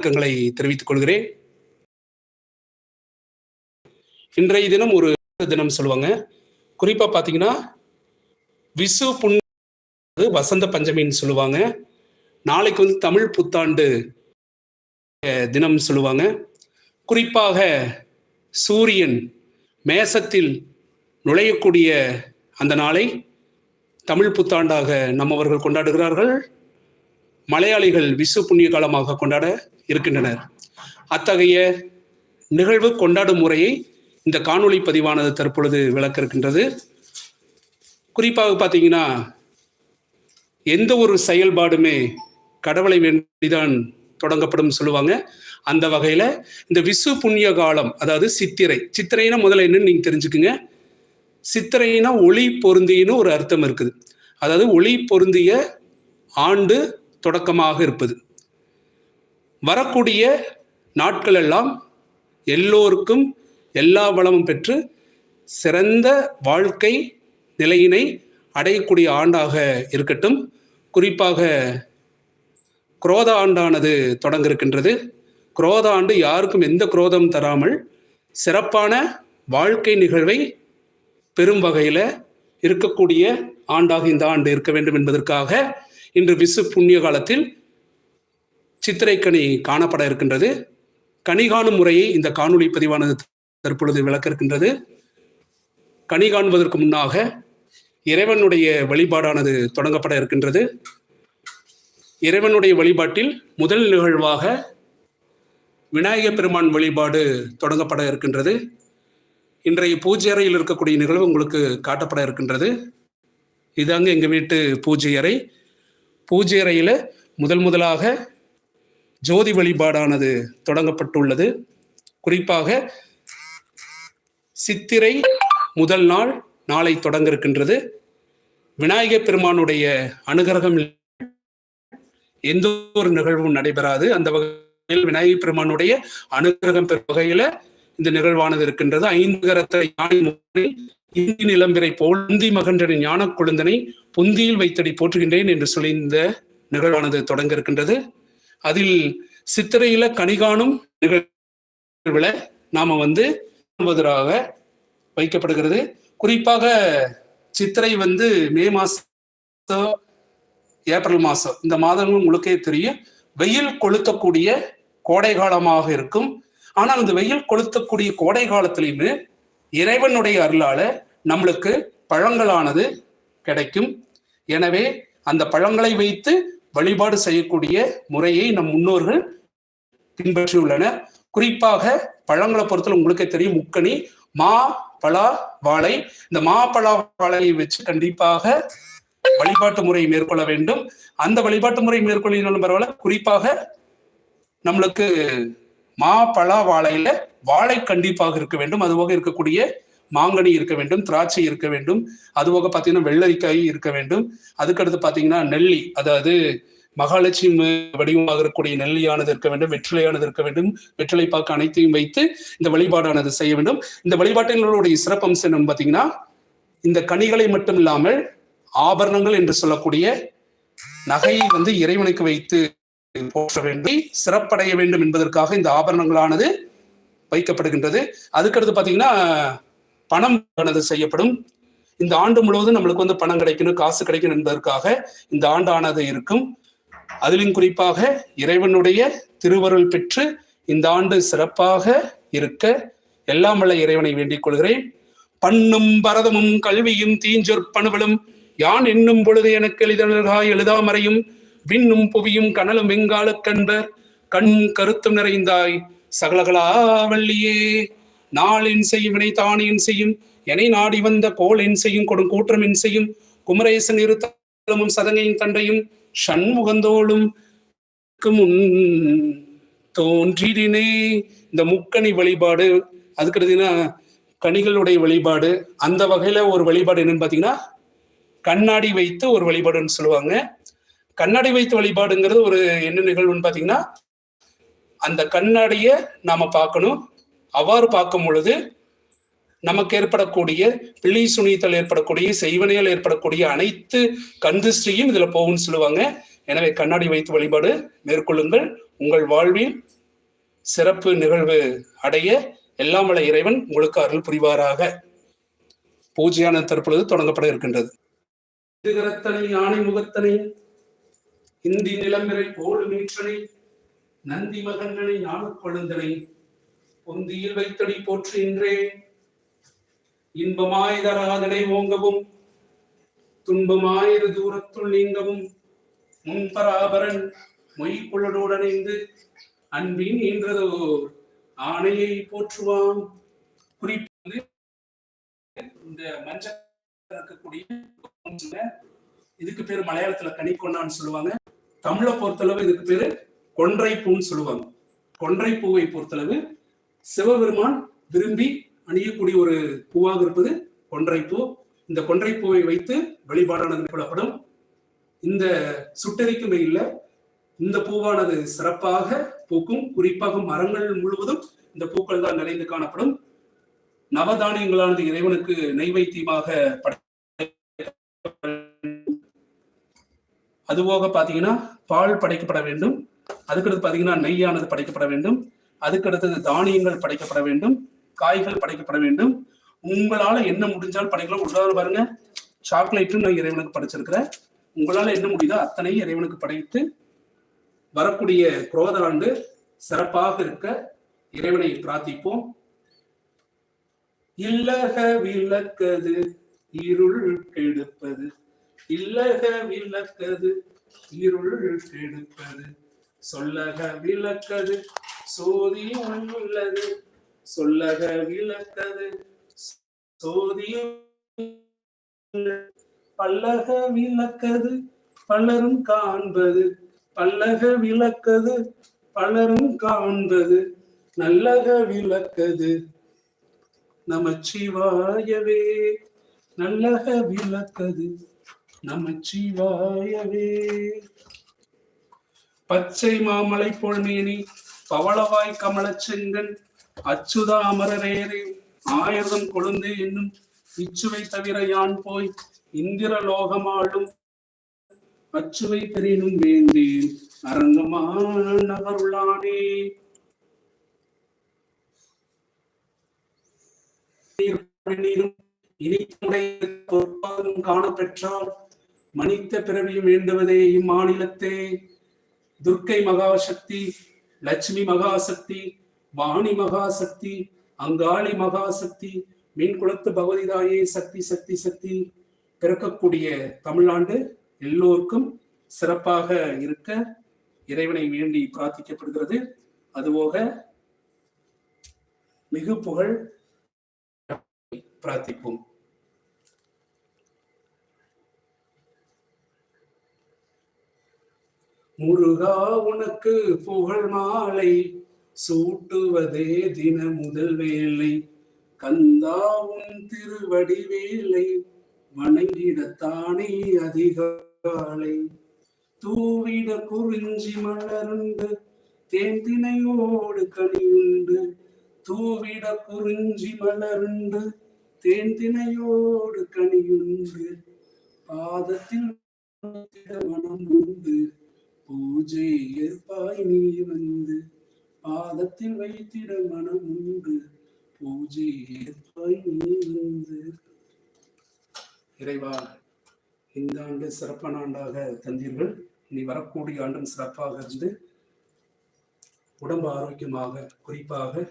வணக்கங்களை தெரிவித்துக் கொள்கிறேன். இன்றைய தினம் ஒரு தினம் சொல்லுவாங்க. குறிப்பா பாத்தீங்கன்னா விசு புண்ணு வசந்த பஞ்சமின்னு சொல்லுவாங்க. நாளைக்கு வந்து தமிழ் புத்தாண்டு தினம் சொல்லுவாங்க. குறிப்பாக சூரியன் மேசத்தில் நுழையக்கூடிய அந்த நாளை தமிழ் புத்தாண்டாக நம்மவர்கள் கொண்டாடுகிறார்கள். மலையாளிகள் விசு புண்ணிய காலமாக கொண்டாட இருக்கின்றனர் அத்தகைய நிகழ்வு கொண்டாடும் முறையை இந்த காணொளி பதிவானது தற்பொழுது விளக்க இருக்கின்றது குறிப்பாக பார்த்தீங்கன்னா எந்த ஒரு செயல்பாடுமே கடவுளை வேண்டிதான் தொடங்கப்படும் சொல்லுவாங்க. அந்த வகையில் இந்த விசு புண்ணிய காலம் அதாவது சித்திரை சித்திரைனா முதல்ல என்னன்னு நீங்கள் தெரிஞ்சுக்குங்க. சித்திரைனா ஒளி பொருந்தின்னு ஒரு அர்த்தம் இருக்குது. அதாவது ஒளி பொருந்திய ஆண்டு தொடக்கமாக இருப்பது. வரக்கூடிய நாட்கள் எல்லாம் எல்லோருக்கும் எல்லா வளமும் பெற்று சிறந்த வாழ்க்கை நிலையினை அடையக்கூடிய ஆண்டாக இருக்கட்டும். குறிப்பாக குரோத ஆண்டானது தொடங்க இருக்கின்றது குரோத ஆண்டு யாருக்கும் எந்த குரோதம் தராமல் சிறப்பான வாழ்க்கை நிகழ்வை பெரும் வகையில் இருக்கக்கூடிய ஆண்டாக இந்த ஆண்டு இருக்க வேண்டும் என்பதற்காக இன்று விசு புண்ணிய காலத்தில் சித்திரைக்கனி காணப்பட இருக்கின்றது. கனி காணும் முறையை இந்த காணொளி பதிவானது தற்பொழுது விளக்க இருக்கின்றது. கனி காண்பதற்கு முன்னாக இறைவனுடைய வழிபாடானது தொடங்கப்பட இருக்கின்றது. இறைவனுடைய வழிபாட்டில் முதல் நிகழ்வாக விநாயக பெருமான் வழிபாடு தொடங்கப்பட இருக்கின்றது. இன்றைய பூஜை அறையில் இருக்கக்கூடிய நிகழ்வு உங்களுக்கு காட்டப்பட இருக்கின்றது. இதாங்க எங்கள் வீட்டு பூஜை அறை. பூஜை அறையில் முதல் முதலாக ஜோதி வழிபாடானது தொடங்கப்பட்டுள்ளது. குறிப்பாக சித்திரை முதல் நாள் நாளை தொடங்க இருக்கின்றது விநாயகப் பெருமானுடைய அனுகிரகம் எந்த ஒரு நிகழ்வும் நடைபெறாது. அந்த வகையில் விநாயகப் பெருமானுடைய அனுகிரகம் பெறும் வகையில இந்த நிகழ்வானது இருக்கின்றது. ஐந்து கரத்தை யானை இந்தி நிலம்பிரை போல் இந்தி மகன்றனை ஞான குழந்தனை புந்தியில் வைத்தடி போற்றுகின்றேன் என்று சொல்லி இந்த நிகழ்வானது தொடங்க இருக்கின்றது அதில் சித்திரையில கனிகாணும் நிகழ்வுல நாம வந்து காண்பதற்காக வைக்கப்படுகிறது. குறிப்பாக சித்திரை வந்து மே மாசம் ஏப்ரல் மாசம் இந்த மாதங்கள் உங்களுக்கே தெரியும். வெயில் கொளுத்தக்கூடிய கோடை காலமாக இருக்கும். ஆனால் அந்த வெயில் கொளுத்தக்கூடிய கோடை காலத்திலையுமே இறைவனுடைய அருளால நம்மளுக்கு பழங்களானது கிடைக்கும். எனவே அந்த பழங்களை வைத்து வழிபாடு செய்யக்கூடிய முறையை நம் முன்னோர்கள் பின்பற்றியுள்ளனர். குறிப்பாக பழங்களை பொறுத்தல உங்களுக்கே தெரியும் முக்கணி மா பலா வாழை. இந்த மா பலா வாழையை வச்சு கண்டிப்பாக வழிபாட்டு முறையை மேற்கொள்ள வேண்டும். அந்த வழிபாட்டு முறை மேற்கொள்ளினாலும் பரவாயில்ல. குறிப்பாக நம்மளுக்கு மா பலா வாழையில வாழை கண்டிப்பாக இருக்க வேண்டும். அதுவாக இருக்கக்கூடிய மாங்கனி இருக்க வேண்டும் திராட்சை இருக்க வேண்டும் அதுபோக பார்த்தீங்கன்னா வெள்ளரிக்காய் இருக்க வேண்டும். அதுக்கடுத்து பார்த்தீங்கன்னா நெல்லி அதாவது மகாலட்சுமி வடிவமாக இருக்கக்கூடிய நெல்லியானது இருக்க வேண்டும் வெற்றிலையானது இருக்க வேண்டும் வெற்றிலை பாக்கு அனைத்தையும் வைத்து இந்த வழிபாடானது செய்ய வேண்டும். இந்த வழிபாட்டினுடைய சிறப்பம்சம் என்னன்னு பார்த்தீங்கன்னா இந்த கனிகளை மட்டும் இல்லாமல் ஆபரணங்கள் என்று சொல்லக்கூடிய நகையை வந்து இறைவனுக்கு வைத்து போற்ற வேண்டும் சிறப்படைய வேண்டும் என்பதற்காக இந்த ஆபரணங்களானது வைக்கப்படுகின்றது. அதுக்கடுத்து பார்த்தீங்கன்னா பணம் ஆனது செய்யப்படும். இந்த ஆண்டு முழுவதும் நம்மளுக்கு வந்து பணம் கிடைக்கணும் காசு கிடைக்கணும் என்பதற்காக இந்த ஆண்டானது இருக்கும். அதிலும் குறிப்பாக இறைவனுடைய திருவருள் பெற்று இந்த ஆண்டு சிறப்பாக இருக்க எல்லாம் வல்ல இறைவனை வேண்டிக் கொள்கிறேன். பண்ணும் பரதமும் கல்வியும் தீஞ்சொற்பணுவலும் யான் என்னும் பொழுது எனக்கு எளிதனர்காய் எழுதாமறையும் விண்ணும் புவியும் கனலும் வெங்கால கண்பர் கண் கருத்தும் நிறைந்தாய் சகலகலா வள்ளியே நாளின் செய்யும் தானியின் செய்யும். எனை நாடி வந்த கோல் என் செய்யும் கொடும் கூற்றம் என் செய்யும். குமரேசன் இருத்தலமும் சதங்கையின் தண்டையும் சண்முகந்தோளும் முன் தோன்றினே இந்த முக்கணி வழிபாடு அதுக்கடுத்துனா கனிகளுடைய வழிபாடு. அந்த வகையில ஒரு வழிபாடு என்னன்னு பாத்தீங்கன்னா கண்ணாடி வைத்து ஒரு வழிபாடுன்னு சொல்லுவாங்க. கண்ணாடி வைத்து வழிபாடுங்கிறது ஒரு என்ன நிகழ்வுன்னு பாத்தீங்கன்னா அந்த கண்ணாடியை நாம பார்க்கணும். அவ்வாறு பார்க்கும் பொழுது நமக்கு ஏற்படக்கூடிய பிள்ளை சுனித்தல் ஏற்படக்கூடிய செய்வனையால் ஏற்படக்கூடிய அனைத்து கந்திஷ்டியும் இதுல போகும்னு சொல்லுவாங்க. எனவே கண்ணாடி வைத்து வழிபாடு மேற்கொள்ளுங்கள். உங்கள் வாழ்வில் சிறப்பு நிகழ்வு அடைய எல்லாம் வள இறைவன் உங்களுக்கு அருள் புரிவாராக. பூஜையான தற்பொழுது தொடங்கப்பட இருக்கின்றது. திருகரத்தனை ஆணை முகத்தனை இந்தி நிலம்பிரை போல் மீற்றனை நந்தி மகன்களை ஞானக் பொந்தியில் வைத்தடி போற்றுகின்றேன் இன்பமாய் தராதனை ஓங்கவும் துன்பமாயிரு தூரத்துள் நீங்கவும் முன்பராபரன் மொய்க்குள்ளடோடணைந்து அன்பின் ஈன்றதோ ஆணையை போற்றுவான். குறிப்பு இந்த மஞ்சள் இருக்கக்கூடிய இதுக்கு பேர் மலையாளத்துல கனிக்கொண்டான்னு சொல்லுவாங்க. தமிழை பொறுத்தளவு இதுக்கு பேரு கொன்றை பூன்னு சொல்லுவாங்க. கொன்றை பூவை பொறுத்தளவு சிவபெருமான் விரும்பி அணியக்கூடிய ஒரு பூவாக இருப்பது கொன்றைப்பூ. இந்த கொன்றைப்பூவை வைத்து வழிபாடானது மேற்கொள்ளப்படும். இந்த சுட்டெரிக்கும் வெயில்ல இந்த பூவானது சிறப்பாக பூக்கும். குறிப்பாக மரங்கள் முழுவதும் இந்த பூக்கள் தான் நிறைந்து காணப்படும். நவதானியங்களானது இறைவனுக்கு நைவேத்தியமாக அதுபோக பாத்தீங்கன்னா பால் படைக்கப்பட வேண்டும். அதுக்கடுத்து பாத்தீங்கன்னா நெய்யானது படைக்கப்பட வேண்டும். அதுக்கடுத்தது தானியங்கள் படைக்கப்பட வேண்டும் காய்கள் படைக்கப்பட வேண்டும். உங்களால என்ன முடிஞ்சாலும் படைக்கலாம். உதாரணம் பாருங்க. சாக்லேட்டும் நான் இறைவனுக்கு படைச்சிருக்கிறேன் உங்களால என்ன முடியுதோ அத்தனை இறைவனுக்கு படைத்து வரக்கூடிய குரோத ஆண்டு சிறப்பாக இருக்க இறைவனை பிரார்த்திப்போம். இல்லக விளக்கது இருள் கெடுப்பது. இல்லக விளக்கது இருள் கெடுப்பது. சொல்லக விளக்கது சோதியும் உள்ளது சொல்லக விளக்கது. சோதியும் பல்லக விளக்கது பலரும் காண்பது. பல்லக விளக்கது பலரும் காண்பது. நல்லக விளக்கது நமச்சிவாயவே. நல்லக விளக்கது நமச்சிவாயவே. பச்சை மாமலை பொழ்மேனி பவளவாய் கமலச் செங்கன் அச்சுதா அமரரேரே ஆயுதம் கொழுந்து என்னும் இச்சுவை தவிர யான் போய் இந்திர லோகமாளும் அச்சுவை பெரியனும் வேந்தேன் அரங்கமான நகருளானே நீரும் இனிப்புடைய பொற்பாதம் காணப்பெற்றால் மனித பிறவியும் வேண்டுவதே இம்மாநிலத்தே. துர்க்கை மகாசக்தி லட்சுமி மகாசக்தி வாணி மகாசக்தி அங்காளி மகாசக்தி மீன்குளத்து பகவதிதாயே சக்தி சக்தி சக்தி பிறக்கக்கூடிய தமிழ்நாடு எல்லோருக்கும் சிறப்பாக இருக்க இறைவனை வேண்டி பிரார்த்திக்கப்படுகிறது. அதுபோக மிகு புகழ் பிரார்த்திப்போம். முருகா உனக்கு புகழ் மாலை. சூட்டுவதே தின முதல் வேலை கந்தா உன் திருவடி வேலை வணங்கிடத்தானே அதிகாலை. தூவிட குறிஞ்சி மலருண்டு. தேந்தினையோடு கனியுண்டு. தூவிட குறிஞ்சி மலருண்டு. தேந்தினையோடு கனியுண்டு. பாதத்தில் மனம் உண்டு. பூஜை ஏற்பாய் நீ வந்து பாதத்தில் வைத்திட மனம் உண்டு. பூஜை ஏற்பாய் நீ வந்து. இறைவா இந்த ஆண்டு சிறப்பான ஆண்டாக தந்தீர்கள். இனி வரக்கூடிய ஆண்டும் சிறப்பாக இருந்து உடம்பு ஆரோக்கியமாக குறிப்பாக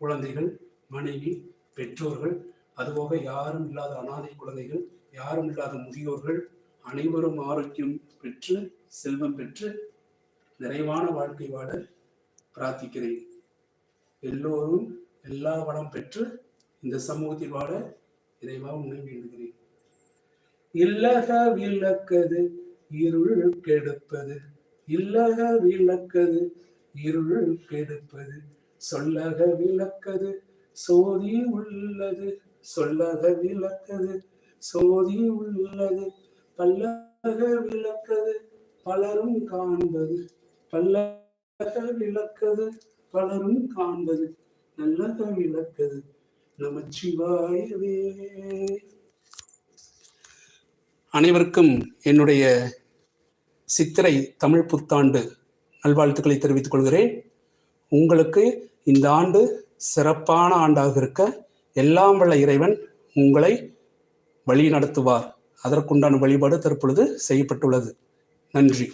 குழந்தைகள் மனைவி பெற்றோர்கள் அதுபோக யாரும் இல்லாத அனாதை குழந்தைகள் யாரும் இல்லாத முதியோர்கள் அனைவரும் ஆரோக்கியம் பெற்று செல்வம் பெற்று நிறைவான வாழ்க்கை வாழ பிரார்த்திக்கிறேன். எல்லோரும் எல்லா வளம் பெற்று இந்த சமூகத்தில் வாழ இறைவா உண்மை வேண்டுகிறேன். இல்லக விளக்கது இருள் கெடுப்பது. இல்லக விளக்கது இருள் கெடுப்பது. சொல்லக விளக்கது சோதி உள்ளது. சொல்லக விளக்கது சோதி உள்ளது. பல்லக விளக்கது பலரும் காண்பது. பல்லக விளக்கது பலரும் காண்பது. நல்லக விளக்கது. நமச்சிவாயவே. அனைவருக்கும் என்னுடைய சித்திரை தமிழ் புத்தாண்டு நல்வாழ்த்துக்களை தெரிவித்துக் கொள்கிறேன். உங்களுக்கு இந்த ஆண்டு சிறப்பான ஆண்டாக இருக்க எல்லாம் வல்ல இறைவன் உங்களை வழி நடத்துவார் அதற்குண்டான வழிபாடு தற்பொழுது செய்யப்பட்டுள்ளது. நன்றி.